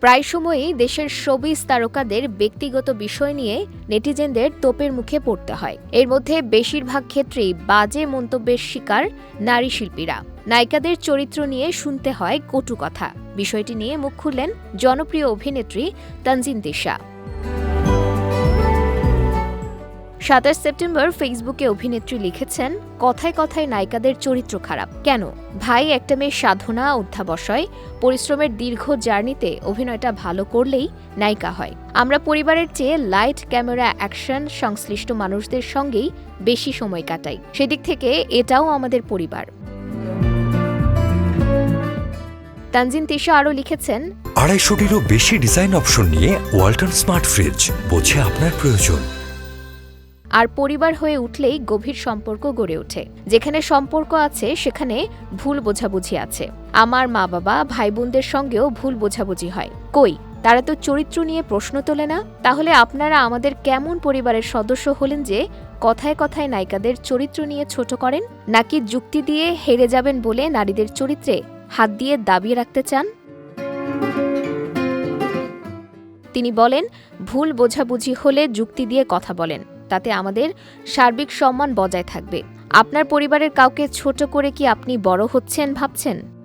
প্রায় সময়ই দেশের শোবিজ তারকাদের ব্যক্তিগত বিষয় নিয়ে নেটিজেনদের তোপের মুখে পড়তে হয়। এর মধ্যে বেশিরভাগ ক্ষেত্রেই বাজে মন্তব্যের শিকার নারী শিল্পীরা। নায়িকাদের চরিত্র নিয়ে শুনতে হয় কটু কথা। বিষয়টি নিয়ে মুখ খুললেন জনপ্রিয় অভিনেত্রী তানজিন তিশা। সাতাশ সেপ্টেম্বর ফেসবুকে অভিনেত্রী লিখেছেন, কথায় কথায় নায়িকাদের চরিত্র খারাপ। কেন? ভাই একটা মেয়ের সাধনা, অধ্যাবসায়, পরিশ্রমের দীর্ঘ জার্নিতে অভিনয়টা ভালো করলেই নায়িকা হয়। আমরা পরিবারের চেয়ে লাইট ক্যামেরা অ্যাকশন, সংশ্লিষ্ট মানুষদের সঙ্গেই বেশি সময় কাটাই। সেদিক থেকে এটাও আমাদের পরিবার। তানজিন তিশা আরও লিখেছেন, আড়াইশোটিরও বেশি ডিজাইন অপশন নিয়ে ওয়াল্টন স্মার্ট ফ্রিজ, বোঝে আপনার প্রয়োজন। আর পরিবার হয়ে উঠলেই গভীর সম্পর্ক গড়ে ওঠে। যেখানে সম্পর্ক আছে, সেখানে ভুল বোঝাবুঝি আছে। আমার মা বাবা ভাই বোনদের সঙ্গেও ভুল বোঝাবুঝি হয়। কই, তারা তো চরিত্র নিয়ে প্রশ্ন তোলে না? তাহলে আপনারা আমাদের কেমন পরিবারের সদস্য হলেন যে কথায় কথায় নায়িকাদের চরিত্র নিয়ে ছোট করেন? নাকি যুক্তি দিয়ে হেরে যাবেন বলে নারীদের চরিত্রে হাত দিয়ে দাবিয়ে রাখতে চান? তিনি বলেন, ভুল বোঝাবুঝি হলে যুক্তি দিয়ে কথা বলেন। তাতে আমাদের সার্বিক সম্মান বজায় থাকবে। আপনার পরিবারের কাউকে ছোট করে কি আপনি বড় হচ্ছেন ভাবছেন?